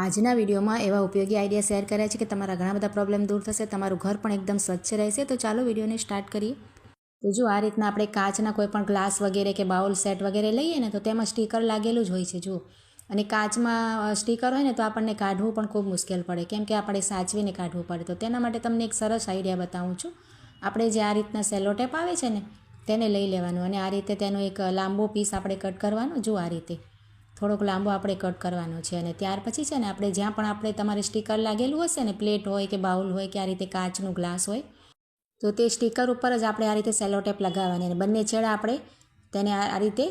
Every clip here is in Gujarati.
આજના વિડીયોમાં એવા ઉપયોગી આઈડિયા શેર કર્યા છે કે તમારા ઘણા બધા પ્રોબ્લેમ દૂર થશે, તમારું ઘર પણ એકદમ સ્વચ્છ રહેશે. તો ચાલો વિડીયોને સ્ટાર્ટ કરીએ. તો જો આ રીતના આપણે કાચના કોઈ પણ ગ્લાસ વગેરે કે બાઉલ સેટ વગેરે લઈએ ને, તો તેમાં સ્ટીકર લાગેલું જ હોય છે, જુઓ. અને કાચમાં સ્ટીકર હોય ને, તો આપણને કાઢવું પણ ખૂબ મુશ્કેલ પડે. કેમ કે આપણે સાચવીને કાઢવું પડે. તો તેના માટે તમને એક સરસ આઈડિયા બતાવું છું. આપણે જે આ રીતના સેલોટેપ આવે છે ને, તેને લઈ લેવાનું. અને આ રીતે તેનો એક લાંબો પીસ આપણે કટ કરવાનો. જો આ રીતે. થોડોક લાંબો આપણે કટ કરવાનો છે અને ત્યાર પછી છે ને આપણે જ્યાં પણ આપણે તમારે સ્ટીકર લાગેલું હશે ને પ્લેટ હોય કે બાઉલ હોય કે આ રીતે કાચનું ગ્લાસ હોય, તો તે સ્ટીકર ઉપર જ આપણે આ રીતે સેલોટેપ લગાવવાની અને બંને છેડા આપણે તેને આ રીતે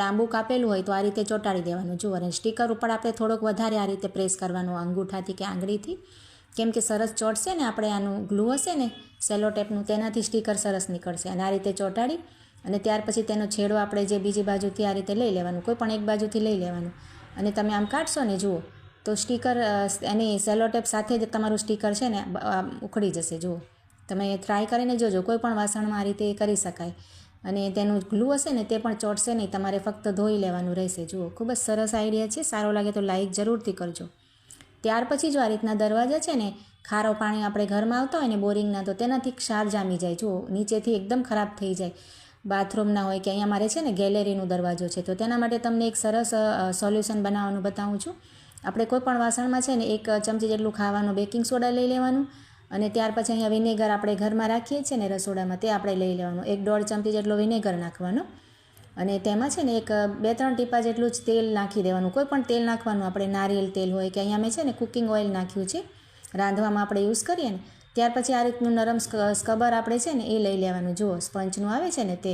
લાંબુ કાપેલું હોય તો આ રીતે ચોંટાડી દેવાનું. જુઓ, અને સ્ટીકર ઉપર આપણે થોડોક વધારે આ રીતે પ્રેસ કરવાનું અંગૂઠાથી કે આંગળીથી. કેમ કે સરસ ચોંટશે ને આપણે આનું ગ્લુ હશે ને સેલોટેપનું તેનાથી સ્ટીકર સરસ નીકળશે અને આ રીતે ચોંટાડી અને ત્યાર પછી તેનો છેડો આપણે જે બીજી બાજુથી આ રીતે લઈ લેવાનું, કોઈ પણ એક બાજુથી લઈ લેવાનું. અને તમે આમ કાઢશો ને જુઓ, તો સ્ટીકર એની સેલોટેપ સાથે જ તમારું સ્ટીકર છે ને ઉખડી જશે, જુઓ. તમે ટ્રાય કરીને જોજો, કોઈ પણ વાસણમાં આ રીતે કરી શકાય. અને તેનું ગ્લુ હશે ને તે પણ ચોટશે નહીં, તમારે ફક્ત ધોઈ લેવાનું રહેશે, જુઓ. ખૂબ જ સરસ આઈડિયા છે, સારો લાગે તો લાઇક જરૂરથી કરજો. ત્યાર પછી જો આ રીતના દરવાજા છે ને, ખારો પાણી આપણે ઘરમાં આવતા હોય ને બોરિંગના, તો તેનાથી ક્ષાર જામી જાય, જુઓ. નીચેથી એકદમ ખરાબ થઈ જાય. બાથરૂમના હોય કે અહીંયા મારે છે ને ગેલેરીનો દરવાજો છે, તો તેના માટે તમને એક સરસ સોલ્યુશન બનાવવાનું બતાવું છું. આપણે કોઈ પણ વાસણમાં છે ને એક ચમચી જેટલું ખાવાનું બેકિંગ સોડા લઈ લેવાનું અને ત્યાર પછી અહીંયા વિનેગર આપણે ઘરમાં રાખીએ છીએ ને રસોડામાં તે આપણે લઈ લેવાનું. એક દોઢ ચમચી જેટલો વિનેગર નાખવાનો અને તેમાં છે ને એક બે ત્રણ ટીપા જેટલું જ તેલ નાખી દેવાનું. કોઈ પણ તેલ નાખવાનું. આપણે નારિયેલ તેલ હોય કે અહીંયા મેં છે ને કુકિંગ ઓઇલ નાખ્યું છે, રાંધવામાં આપણે યુઝ કરીએ ને ત્યાર પછી આ રીતનું નરમ સ્કબર આપણે છે ને એ લઈ લેવાનું. જુઓ સ્પંચનું આવે છે ને તે.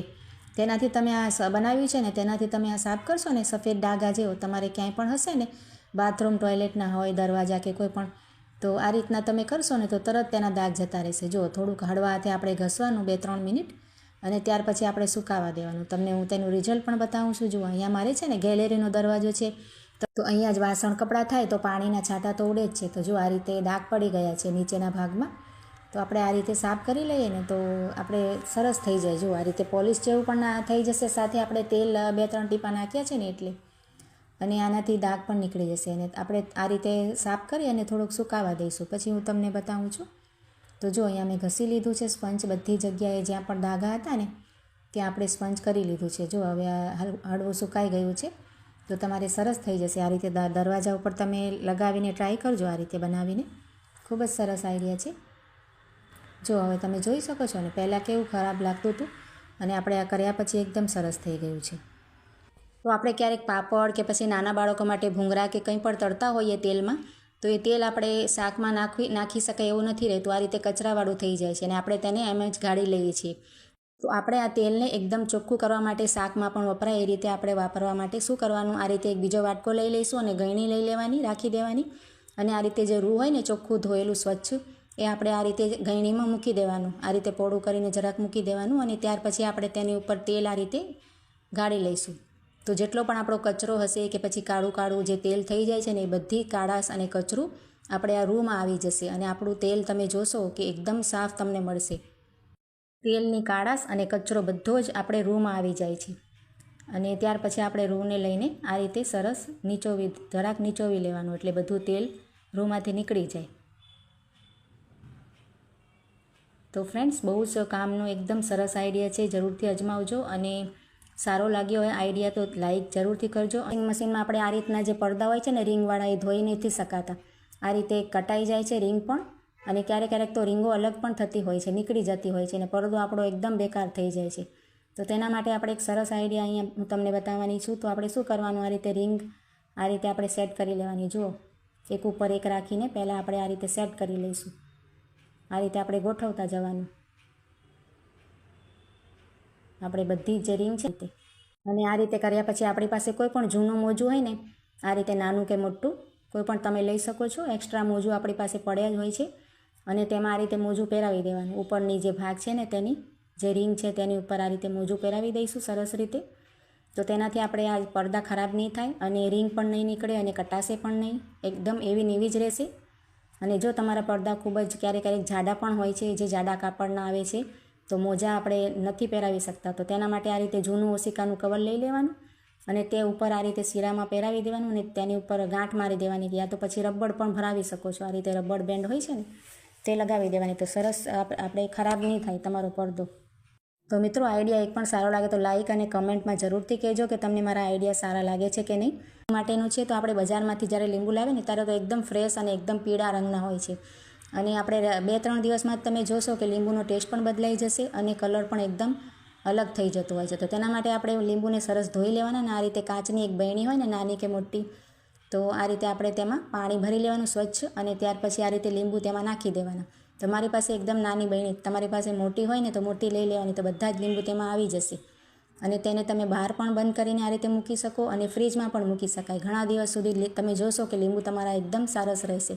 તેનાથી તમે આ બનાવ્યું છે ને તેનાથી તમે આ સાફ કરશો ને સફેદ ડાઘા જેવો, તમારે ક્યાંય પણ હશે ને, બાથરૂમ, ટોયલેટના હોય, દરવાજા કે કોઈ પણ, તો આ રીતના તમે કરશો ને તો તરત તેના દાગ જતા રહેશે. જો થોડુંક હળવા હાથે આપણે ઘસવાનું બે ત્રણ મિનિટ અને ત્યાર પછી આપણે સુકાવા દેવાનું. તમને હું તેનું રિઝલ્ટ પણ બતાવું છું. જુઓ, અહીંયા મારે છે ને ગેલેરીનો દરવાજો છે. તો અહીંયા જ વાસણ કપડાં થાય તો પાણીના છાંટા તો ઉડે જ છે. તો જો આ રીતે દાગ પડી ગયા છે નીચેના ભાગમાં. તો આપણે આ રીતે સાફ કરી લઈએ ને તો આપણે સરસ થઈ જાય. જો આ રીતે પોલિશ જેવું પણ થઈ જશે, સાથે આપણે તેલ બે, ત્રણ ટીપા નાખ્યા છે ને એટલે, અને આનાથી દાગ પણ નીકળી જશે. અને આપણે આ રીતે સાફ કરી અને થોડુંક સુકાવા દઈશું. પછી હું તમને બતાવું છું. તો જો અહીંયા મેં ઘસી લીધું છે સ્પંચ બધી જગ્યાએ જ્યાં પણ ડાઘા હતા ને, ત્યાં આપણે સ્પંચ કરી લીધું છે. જો હવે આ હળવું સુકાઈ ગયું છે, તો તમારે સરસ થઈ જશે. આ રીતે દરવાજા ઉપર તમે લગાવીને ટ્રાય કરજો આ રીતે બનાવીને. ખૂબ જ સરસ આઈડિયા છે. જો હવે તમે જોઈ શકો છો ને, પહેલાં કેવું ખરાબ લાગતું હતું અને આપણે આ કર્યા પછી એકદમ સરસ થઈ ગયું છે. તો આપણે ક્યારેક પાપડ કે પછી નાના બાળકો માટે ભૂંગરા કે કંઈ પણ તળતા હોઈએ તેલમાં, તો એ તેલ આપણે શાકમાં નાખવી, નાખી શકાય એવું નથી રહેતું. આ રીતે કચરાવાળું થઈ જાય છે અને આપણે તેને એમ જ ગાળી લઈએ છીએ. તો આપણે આ તેલને એકદમ ચોખ્ખું કરવા માટે શાકમાં પણ વપરાય. એ રીતે આપણે વાપરવા માટે શું કરવાનું? આ રીતે એક બીજો વાટકો લઈ લઈશું અને ગળણી લઈ લેવાની, રાખી દેવાની અને આ રીતે જે રૂ હોય ને ચોખ્ખું ધોયેલું સ્વચ્છ એ આપણે આ રીતે ગળણીમાં મૂકી દેવાનું. આ રીતે પોળું કરીને જરાક મૂકી દેવાનું અને ત્યાર પછી આપણે તેની ઉપર તેલ આ રીતે ગાળી લઈશું. તો જેટલો પણ આપણો કચરો હશે કે પછી કાળું કાળું જે તેલ થઈ જાય છે ને એ બધી કાળાશ અને કચરું આપણે આ રૂમાં આવી જશે અને આપણું તેલ તમે જોશો કે એકદમ સાફ તમને મળશે. તેલની કાળાશ અને કચરો બધો જ આપણે રૂમાં આવી જાય છે. અને ત્યાર પછી આપણે રૂને લઈને આ રીતે સરસ નીચોવી, જરાક નીચોવી લેવાનું એટલે બધું તેલ રૂમાંથી નીકળી જાય. તો ફ્રેન્ડ્સ બહુ જ કામનો એકદમ સરસ આઈડિયા છે. જરૂરથી અજમાવજો અને સારો લાગ્યો હોય આઈડિયા તો લાઈક જરૂરથી કરજો. રિંગ મશીનમાં આપણે આ રીતના જે પડદા હોય છે ને રિંગવાળા એ ધોઈ નથી શકાતા આ રીતે કટાઈ જાય છે રિંગ પણ અને ક્યારેક ક્યારેક તો રિંગો અલગ પણ થતી હોય છે, નીકળી જતી હોય છે અને પડદો આપણો એકદમ બેકાર થઈ જાય છે. તો તેના માટે આપણે એક સરસ આઈડિયા અહીંયા હું તમને બતાવવાની છું. તો આપણે શું કરવાનું? આ રીતે રિંગ આ રીતે આપણે સેટ કરી લેવાની. જુઓ, એક ઉપર એક રાખીને પહેલાં આપણે આ રીતે સેટ કરી લઈશું. આ રીતે આપણે ગોઠવતા જવાનું. આપણે બધી જે રિંગ છે તે. અને આ રીતે કર્યા પછી આપણી પાસે કોઈ પણ જૂનું મોજું હોય ને, આ રીતે નાનું કે મોટું, કોઈ પણ તમે લઈ શકો છો. એક્સ્ટ્રા મોજું આપણી પાસે પડ્યા જ હોય છે. અને તેમાં આ રીતે મોજું પહેરાવી દેવાનું. ઉપરની જે ભાગ છે ને તેની, જે રિંગ છે તેની ઉપર આ રીતે મોજું પહેરાવી દઈશું સરસ રીતે. તો તેનાથી આપણે આ પડદા ખરાબ નહીં થાય અને રિંગ પણ નહીં નીકળે અને કટાશે પણ નહીં. એકદમ એવી નીવી જ રહેશે. અને જો તમારા પડદા ખૂબ જ ક્યારેક ક્યારેક જાડા પણ હોય છે, જે જાડા કાપડના આવે છે, તો મોજા આપણે નથી પહેરાવી શકતા. તો તેના માટે આ રીતે જૂનું ઓશિકાનું કવર લઈ લેવાનું અને તે ઉપર આ રીતે શીરામાં પહેરાવી દેવાનું અને તેની ઉપર ગાંઠ મારી દેવાની યા તો પછી રબડ પણ ભરાવી શકો છો. આ રીતે રબડ બેન્ડ હોય છે ને, તે લગાવી દેવાની. તો સરસ આપ- આપણે ખરાબ નહીં થાય તમારો પડદો. તો મિત્રો, આઈડિયા એક પણ સારો લાગે તો લાઇક અને કમેન્ટમાં જરૂરથી કહેજો કે તમને મારા આઈડિયા સારા લાગે છે કે નહીં. માટેનું છે તો આપણે બજારમાંથી જ્યારે લીંબુ લાવે ને ત્યારે તો એકદમ ફ્રેશ અને એકદમ પીળા રંગના હોય છે. અને આપણે બે ત્રણ દિવસમાં જ તમે જોશો કે લીંબુનો ટેસ્ટ પણ બદલાઈ જશે અને કલર પણ એકદમ અલગ થઈ જતો હોય છે. તો તેના માટે આપણે લીંબુને સરસ ધોઈ લેવાના અને આ રીતે કાચની એક બહેણી હોય ને નાની કે મોટી, તો આ રીતે આપણે તેમાં પાણી ભરી લેવાનું સ્વચ્છ અને ત્યાર પછી આ રીતે લીંબુ તેમાં નાખી દેવાના. તમારી પાસે એકદમ નાની બહેણી તમારી પાસે મોટી હોય ને તો મોટી લઈ લેવાની, તો બધા જ લીંબુ તેમાં આવી જશે. અને તેને તમે બહાર પણ બંધ કરીને આ રીતે મૂકી શકો અને ફ્રીજમાં પણ મૂકી શકાય. ઘણા દિવસ સુધી તમે જોશો કે લીંબુ તમારા એકદમ સરસ રહેશે.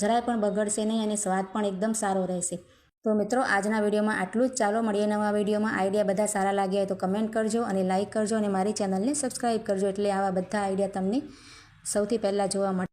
જરાય પણ બગડશે નહીં અને સ્વાદ પણ એકદમ સારો રહેશે. તો મિત્રો, આજના વિડીયોમાં આટલું જ. ચાલો, મળીએ નવા વિડીયોમાં. આઈડિયા બધા સારા લાગ્યા હોય તો કમેન્ટ કરજો અને લાઇક કરજો અને મારી ચેનલને સબસ્ક્રાઈબ કરજો એટલે આવા બધા આઈડિયા તમને સૌથી પહેલાં જોવા મળે